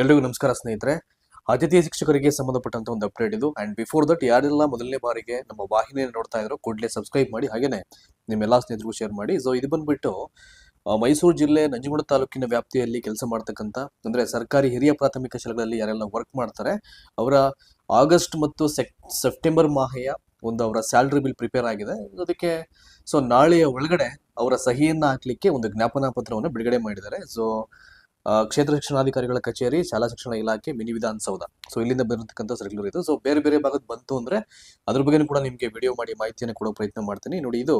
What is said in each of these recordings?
ಎಲ್ರಿಗೂ ನಮಸ್ಕಾರ ಸ್ನೇಹಿತರೆ. ಅತಿಥಿ ಶಿಕ್ಷಕರಿಗೆ ಸಂಬಂಧಪಟ್ಟಂತ ಒಂದು ಅಪ್ಡೇಟ್ ಇದು. ಅಂಡ್ ಬಿಫೋರ್ ದಟ್ ಯಾರೆಲ್ಲ ಮೊದಲನೇ ಬಾರಿಗೆ ನಮ್ಮ ವಾಹಿನಿಯನ್ನು ನೋಡ್ತಾ ಇದ್ರು ಕೂಡಲೇ ಸಬ್ಸ್ಕ್ರೈಬ್ ಮಾಡಿ. ಹಾಗೇನೆ ನಿಮ್ಮೆಲ್ಲಾ ಸ್ನೇಹಿತರಿಗೂ ಶೇರ್ ಮಾಡಿ. ಸೊ ಇದು ಬಂದ್ಬಿಟ್ಟು ಮೈಸೂರು ಜಿಲ್ಲೆ ನಂಜನಗೂಡು ತಾಲೂಕಿನ ವ್ಯಾಪ್ತಿಯಲ್ಲಿ ಕೆಲಸ ಮಾಡ್ತಕ್ಕಂಥ ಅಂದ್ರೆ ಸರ್ಕಾರಿ ಹಿರಿಯ ಪ್ರಾಥಮಿಕ ಶಾಲೆಗಳಲ್ಲಿ ಯಾರೆಲ್ಲ ವರ್ಕ್ ಮಾಡ್ತಾರೆ, ಅವರ ಆಗಸ್ಟ್ ಮತ್ತು ಸೆಪ್ಟೆಂಬರ್ ಮಾಹೆಯ ಒಂದು ಅವರ ಸ್ಯಾಲ್ರಿ ಬಿಲ್ ಪ್ರಿಪೇರ್ ಆಗಿದೆ. ಅದಕ್ಕೆ ಸೊ ನಾಳೆಯ ಒಳಗಡೆ ಅವರ ಸಹಿಯನ್ನ ಹಾಕ್ಲಿಕ್ಕೆ ಒಂದು ಜ್ಞಾಪನಾ ಪತ್ರವನ್ನು ಬಿಡುಗಡೆ ಮಾಡಿದ್ದಾರೆ. ಸೊ ಕ್ಷೇತ್ರ ಶಿಕ್ಷಣಾಧಿಕಾರಿಗಳ ಕಚೇರಿ, ಶಾಲಾ ಶಿಕ್ಷಣ ಇಲಾಖೆ, ಮಿನಿ ವಿಧಾನಸೌಧ. ಸೊ ಇಲ್ಲಿಂದ ಬರತಕ್ಕಂಥ ಸರ್ಕ್ಯುಲರ್ ಇದು. ಸೊ ಬೇರೆ ಬೇರೆ ಭಾಗದ ಬಂತು ಅಂದ್ರೆ ಅದ್ರ ಬಗ್ಗೆ ಕೂಡ ನಿಮಗೆ ವಿಡಿಯೋ ಮಾಡಿ ಮಾಹಿತಿಯನ್ನು ಕೊಡೋ ಪ್ರಯತ್ನ ಮಾಡ್ತೀನಿ. ನೋಡಿ, ಇದು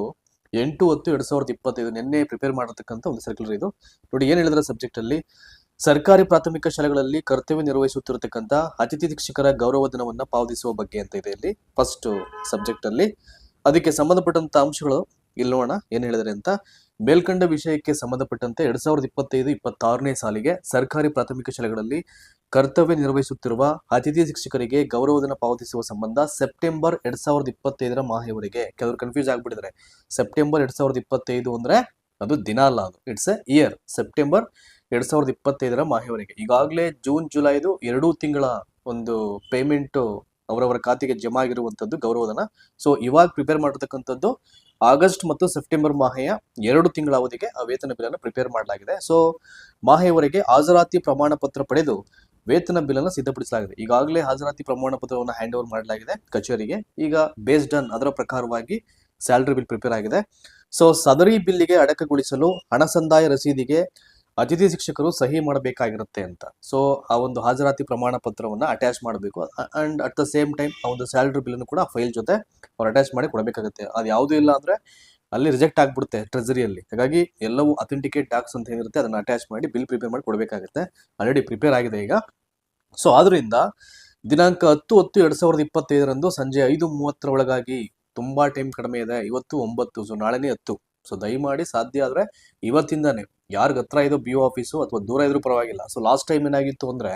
ಎಂಟು ಹತ್ತು ಎರಡ್ ಸಾವಿರದ ಇಪ್ಪತ್ತೈದು ನಿನ್ನೆ ಪ್ರಿಪೇರ್ ಮಾಡಿರ್ತಕ್ಕಂಥ ಒಂದು ಸರ್ಕ್ಯುಲರ್ ಇದು. ನೋಡಿ, ಏನ್ ಹೇಳಿದ್ರೆ ಸಬ್ಜೆಕ್ಟ್ ಅಲ್ಲಿ? ಸರ್ಕಾರಿ ಪ್ರಾಥಮಿಕ ಶಾಲೆಗಳಲ್ಲಿ ಕರ್ತವ್ಯ ನಿರ್ವಹಿಸುತ್ತಿರತಕ್ಕಂಥ ಅತಿಥಿ ಶಿಕ್ಷಕರ ಗೌರವ ದಿನವನ್ನ ಪಾವತಿಸುವ ಬಗ್ಗೆ ಅಂತ ಇದೆ ಇಲ್ಲಿ ಫಸ್ಟ್ ಸಬ್ಜೆಕ್ಟ್ ಅಲ್ಲಿ. ಅದಕ್ಕೆ ಸಂಬಂಧಪಟ್ಟಂತ ಅಂಶಗಳು ಇಲ್ಲಿ ನೋಡೋಣ ಏನ್ ಹೇಳಿದರೆ ಅಂತ. ಮೇಲ್ಕಂಡ ವಿಷಯಕ್ಕೆ ಸಂಬಂಧಪಟ್ಟಂತೆ ಎರಡ್ ಸಾವಿರದ ಇಪ್ಪತ್ತೈದು, ಇಪ್ಪತ್ತಾರನೇ ಸಾಲಿಗೆ ಸರ್ಕಾರಿ ಪ್ರಾಥಮಿಕ ಶಾಲೆಗಳಲ್ಲಿ ಕರ್ತವ್ಯ ನಿರ್ವಹಿಸುತ್ತಿರುವ ಅತಿಥಿ ಶಿಕ್ಷಕರಿಗೆ ಗೌರವಧನ ಪಾವತಿಸುವ ಸಂಬಂಧ ಸೆಪ್ಟೆಂಬರ್ ಎರಡ್ ಸಾವಿರದ ಇಪ್ಪತ್ತೈದರ ಮಾಹೆಯವರೆಗೆ ಕೆಲವರು ಕನ್ಫ್ಯೂಸ್ ಆಗ್ಬಿಟ್ಟಿದ್ದಾರೆ ಸೆಪ್ಟೆಂಬರ್ ಎರಡ್ ಸಾವಿರದ ಇಪ್ಪತ್ತೈದು ಅಂದ್ರೆ ಅದು ದಿನ ಅಲ್ಲ ಅದು. ಇಟ್ಸ್ ಎ ಇಯರ್ ಸೆಪ್ಟೆಂಬರ್ ಎರಡ್ ಸಾವಿರದ ಇಪ್ಪತ್ತೈದರ ಮಾಹೆಯವರೆಗೆ ಈಗಾಗಲೇ ಜೂನ್, ಜುಲೈದು ಎರಡೂ ತಿಂಗಳ ಒಂದು ಪೇಮೆಂಟ್ ಅವರವರ ಖಾತೆಗೆ ಜಮಾ ಆಗಿರುವಂತದ್ದು ಗೌರವಧನ. ಸೊ ಇವಾಗ ಪ್ರಿಪೇರ್ ಮಾಡಿರ್ತಕ್ಕಂಥದ್ದು ಆಗಸ್ಟ್ ಮತ್ತು ಸೆಪ್ಟೆಂಬರ್ ಮಾಹೆಯ ಎರಡು ತಿಂಗಳ ಅವಧಿಗೆ ಆ ವೇತನ ಬಿಲ್ ಅನ್ನು ಪ್ರಿಪೇರ್ ಮಾಡಲಾಗಿದೆ. ಸೊ ಮಾಹೆಯವರೆಗೆ ಹಾಜರಾತಿ ಪ್ರಮಾಣ ಪತ್ರ ಪಡೆದು ವೇತನ ಬಿಲ್ ಅನ್ನು ಸಿದ್ಧಪಡಿಸಲಾಗಿದೆ. ಈಗಾಗಲೇ ಹಾಜರಾತಿ ಪ್ರಮಾಣ ಪತ್ರವನ್ನು ಹ್ಯಾಂಡ್ ಓವರ್ ಮಾಡಲಾಗಿದೆ ಕಚೇರಿಗೆ. ಈಗ ಬೇಸ್ಡ್ ಆನ್ ಅದರ ಪ್ರಕಾರವಾಗಿ ಸ್ಯಾಲರಿ ಬಿಲ್ ಪ್ರಿಪೇರ್ ಆಗಿದೆ. ಸೊ ಸದರಿ ಬಿಲ್ಲಿಗೆ ಅಡಕಗೊಳಿಸಲು ಹಣ ಸಂದಾಯ ರಸೀದಿಗೆ ಅತಿಥಿ ಶಿಕ್ಷಕರು ಸಹಿ ಮಾಡಬೇಕಾಗಿರುತ್ತೆ ಅಂತ. ಸೊ ಆ ಒಂದು ಹಾಜರಾತಿ ಪ್ರಮಾಣ ಪತ್ರವನ್ನು ಅಟ್ಯಾಚ್ ಮಾಡಬೇಕು. And at the same time ಆ ಒಂದು ಸ್ಯಾಲರಿ ಬಿಲ್ ಅನ್ನು ಕೂಡ ಫೈಲ್ ಜೊತೆ ಅವ್ರು ಅಟ್ಯಾಚ್ ಮಾಡಿ ಕೊಡಬೇಕಾಗುತ್ತೆ. ಅದು ಯಾವುದೂ ಇಲ್ಲ ಅಂದರೆ ಅಲ್ಲಿ ರಿಜೆಕ್ಟ್ ಆಗಿಬಿಡುತ್ತೆ ಟ್ರೆಜರಿಯಲ್ಲಿ ಹಾಗಾಗಿ ಎಲ್ಲವೂ ಅಥೆಂಟಿಕೇಟ್ ಡಾಕ್ಸ್ ಅಂತ ಏನಿರುತ್ತೆ ಅದನ್ನು ಅಟ್ಯಾಚ್ ಮಾಡಿ ಬಿಲ್ ಪ್ರಿಪೇರ್ ಮಾಡಿ ಕೊಡಬೇಕಾಗುತ್ತೆ. ಆಲ್ರೆಡಿ ಪ್ರಿಪೇರ್ ಆಗಿದೆ ಈಗ. ಸೊ ಆದ್ರಿಂದ ದಿನಾಂಕ ಹತ್ತು ಹತ್ತು ಎರಡು ಸಾವಿರದ ಇಪ್ಪತ್ತೈದರಂದು ಸಂಜೆ ಐದು ಮೂವತ್ತರ ಒಳಗಾಗಿ ತುಂಬಾ ಟೈಮ್ ಕಡಿಮೆ ಇದೆ. ಇವತ್ತು ಒಂಬತ್ತು ಸೊ ನಾಳೆನೇ ಹತ್ತು. ಸೊ ದಯಮಾಡಿ ಸಾಧ್ಯ ಆದ್ರೆ ಇವತ್ತಿಂದಾನೆ ಯಾರಿಗ ಹತ್ರ ಇದೋ ಬಿ ಆಫೀಸು ಅಥವಾ ದೂರ ಇದ್ರೂ ಪರವಾಗಿಲ್ಲ. ಸೊ ಲಾಸ್ಟ್ ಟೈಮ್ ಏನಾಗಿತ್ತು ಅಂದ್ರೆ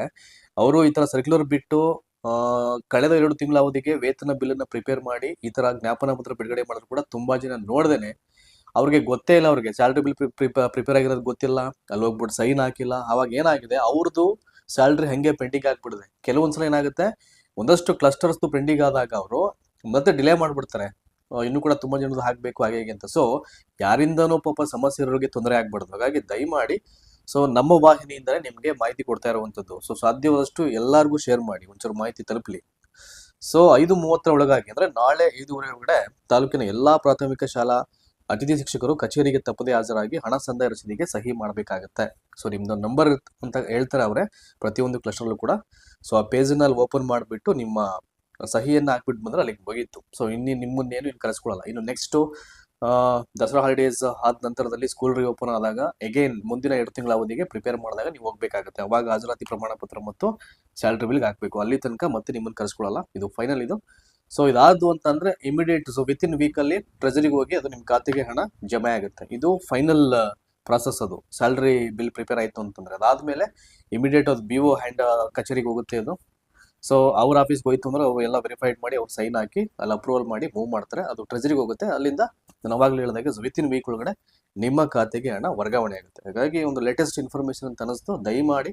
ಅವರು ಈ ತರ ಸರ್ಕ್ಯುಲರ್ ಬಿಟ್ಟು ಕಳೆದ ಎರಡು ತಿಂಗಳ ಅವಧಿಗೆ ವೇತನ ಬಿಲ್ ಅನ್ನ ಪ್ರಿಪೇರ್ ಮಾಡಿ ಈ ತರ ಜ್ಞಾಪನ ಪತ್ರ ಬಿಡುಗಡೆ ಮಾಡಿದ್ರು ಕೂಡ ತುಂಬಾ ಜನ ನೋಡ್ದೇನೆ. ಅವ್ರಿಗೆ ಗೊತ್ತೇ ಇಲ್ಲ ಅವ್ರಿಗೆ. ಸ್ಯಾಲ್ರಿ ಬಿಲ್ ಪ್ರಿಪೇರ್ ಆಗಿರೋದು ಗೊತ್ತಿಲ್ಲ. ಅಲ್ಲಿ ಹೋಗ್ಬಿಟ್ಟು ಸೈನ್ ಹಾಕಿಲ್ಲ. ಅವಾಗ ಏನಾಗಿದೆ? ಅವ್ರದ್ದು ಸ್ಯಾಲ್ರಿ ಹಂಗೆ ಪೆಂಡಿಂಗ್ ಆಗ್ಬಿಡಿದೆ. ಕೆಲವೊಂದ್ಸಲ ಏನಾಗುತ್ತೆ? ಒಂದಷ್ಟು ಕ್ಲಸ್ಟರ್ಸ್ ಪೆಂಡಿಂಗ್ ಆದಾಗ ಅವರು ಮತ್ತೆ ಡಿಲೇ ಮಾಡ್ಬಿಡ್ತಾರೆ. ಇನ್ನೂ ಕೂಡ ತುಂಬಾ ಜನದ್ದು ಹಾಕ್ಬೇಕು ಹಾಗೆ ಹೇಗೆ ಅಂತ. ಸೊ ಯಾರಿಂದನೂ ಪಾಪ ಸಮಸ್ಯೆ ಇರೋರಿಗೆ ತೊಂದರೆ ಆಗ್ಬಾರ್ದು. ಹಾಗಾಗಿ ದಯಮಾಡಿ ಸೊ ನಮ್ಮ ವಾಹಿನಿಯಿಂದಲೇ ನಿಮಗೆ ಮಾಹಿತಿ ಕೊಡ್ತಾ ಇರುವಂತದ್ದು. ಸೊ ಸಾಧ್ಯವಾದಷ್ಟು ಎಲ್ಲರಿಗೂ ಶೇರ್ ಮಾಡಿ, ಒಂಚೂರು ಮಾಹಿತಿ ತಲುಪಲಿ. ಸೊ ಐದು ಮೂವತ್ತರ ಒಳಗಾಗಿ ಅಂದ್ರೆ ನಾಳೆ ಐದುವರೆ ಒಳಗಡೆ ತಾಲೂಕಿನ ಎಲ್ಲಾ ಪ್ರಾಥಮಿಕ ಶಾಲಾ ಅತಿಥಿ ಶಿಕ್ಷಕರು ಕಚೇರಿಗೆ ತಪ್ಪದೇ ಹಾಜರಾಗಿ ಹಣ ಸಂದಾಯ ರಸೀದಿಗೆ ಸಹಿ ಮಾಡಬೇಕಾಗತ್ತೆ. ಸೊ ನಿಮ್ದು ನಂಬರ್ ಅಂತ ಹೇಳ್ತಾರೆ ಅವರೇ, ಪ್ರತಿಯೊಂದು ಕ್ಲಸ್ಟರ್ ಕೂಡ. ಸೊ ಆ ಪೇಜನ್ನ ಓಪನ್ ಮಾಡಿಬಿಟ್ಟು ನಿಮ್ಮ ಸಹಿಯನ್ನ ಹಾಕ್ಬಿಟ್ಟು ಬಂದ್ರೆ ಅಲ್ಲಿಗೆ ಮುಗೀತು ಸೊ ಇನ್ನು ನಿಮ್ಮನ್ನೇನು ಇಲ್ಲಿ ಕರೆಸ್ಕೊಳ್ಳಲ್ಲ ಇನ್ನು ನೆಕ್ಸ್ಟು ದಸರಾ ಹಾಲಿಡೇಸ್ ಆದ ನಂತರದಲ್ಲಿ ಸ್ಕೂಲ್ ಓಪನ್ ಆದಾಗ ಅಗೈನ್ ಮುಂದಿನ ಎರಡು ತಿಂಗಳ ಅವಧಿಗೆ ಪ್ರಿಪೇರ್ ಮಾಡಿದಾಗ ನೀವು ಹೋಗಬೇಕಾಗುತ್ತೆ. ಅವಾಗ ಹಾಜರಾತಿ ಪ್ರಮಾಣ ಪತ್ರ ಮತ್ತು ಸ್ಯಾಲ್ರಿ ಬಿಲ್ಗೆ ಹಾಕಬೇಕು. ಅಲ್ಲಿ ತನಕ ಮತ್ತೆ ನಿಮ್ಮನ್ನು ಕರೆಸ್ಕೊಳ್ಳಲ್ಲ ಇದು ಫೈನಲ್ ಇದು. ಸೊ ಇದಾದ್ದು ಅಂತಂದ್ರೆ immediate so within week ಅಲ್ಲಿ ಟ್ರೆಜರಿಗೆ ಹೋಗಿ ಅದು ನಿಮ್ಮ ಖಾತೆಗೆ ಹಣ ಜಮೆ ಆಗುತ್ತೆ. ಇದು ಫೈನಲ್ ಪ್ರಾಸೆಸ್ ಅದು. ಸ್ಯಾಲ್ರಿ ಬಿಲ್ ಪ್ರಿಪೇರ್ ಆಯಿತು ಅಂತಂದ್ರೆ. ಅದಾದಮೇಲೆ ಇಮಿಡಿಯೇಟ್ ಅದು ಬಿ ಒ ಹ್ಯಾಂಡ್ ಕಚೇರಿಗೆ ಹೋಗುತ್ತೆ ಅದು. ಸೊ ಅವ್ರ ಆಫೀಸ್ಗೆ ಹೋಯ್ತು ಅಂದ್ರೆ ಅವ್ರು ಎಲ್ಲ ವೆರಿಫೈಡ್ ಮಾಡಿ ಅವ್ರು ಸೈನ್ ಹಾಕಿ, ಅಲ್ಲಿ ಅಪ್ರೂವಲ್ ಮಾಡಿ ಮೂವ್ ಮಾಡ್ತಾರೆ. ಅದು ಟ್ರೆಜರಿಗೆ ಹೋಗುತ್ತೆ. ಅಲ್ಲಿಂದ ನಾನು ಅವಾಗಲೇ ಹೇಳಿದಾಗ ವಿತ್ ಇನ್ ವೀಕ್ ಒಳಗಡೆ ನಿಮ್ಮ ಖಾತೆಗೆ ಹಣ ವರ್ಗಾವಣೆ ಆಗುತ್ತೆ. ಹಾಗಾಗಿ ಒಂದು ಲೇಟೆಸ್ಟ್ ಇನ್ಫಾರ್ಮೇಶನ್ ಅಂತ ಅನಿಸ್ತು ದಯಮಾಡಿ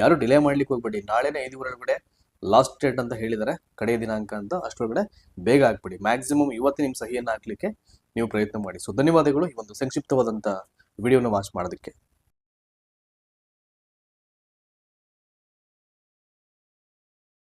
ಯಾರು ಡಿಲೇ ಮಾಡ್ಲಿಕ್ಕೆ ಹೋಗ್ಬೇಡಿ. ನಾಳೆನೇ ಐದು ಒಳಗಡೆ ಲಾಸ್ಟ್ ಡೇಟ್ ಅಂತ ಹೇಳಿದ್ದಾರೆ. ಕಡೆಯ ದಿನಾಂಕ ಅಂತ ಅಷ್ಟರೊಳಗಡೆ ಬೇಗ ಹಾಕ್ಬಿಡಿ. ಮ್ಯಾಕ್ಸಿಮಮ್ ಇವತ್ತೇ ನಿಮ್ಮ ಸಹಿಯನ್ನು ಹಾಕ್ಲಿಕ್ಕೆ ನೀವು ಪ್ರಯತ್ನ ಮಾಡಿ. ಸೊ ಧನ್ಯವಾದಗಳು ಈ ಒಂದು ಸಂಕ್ಷಿಪ್ತವಾದಂಥ ವಿಡಿಯೋನ ವಾಚ್ ಮಾಡೋದಕ್ಕೆ.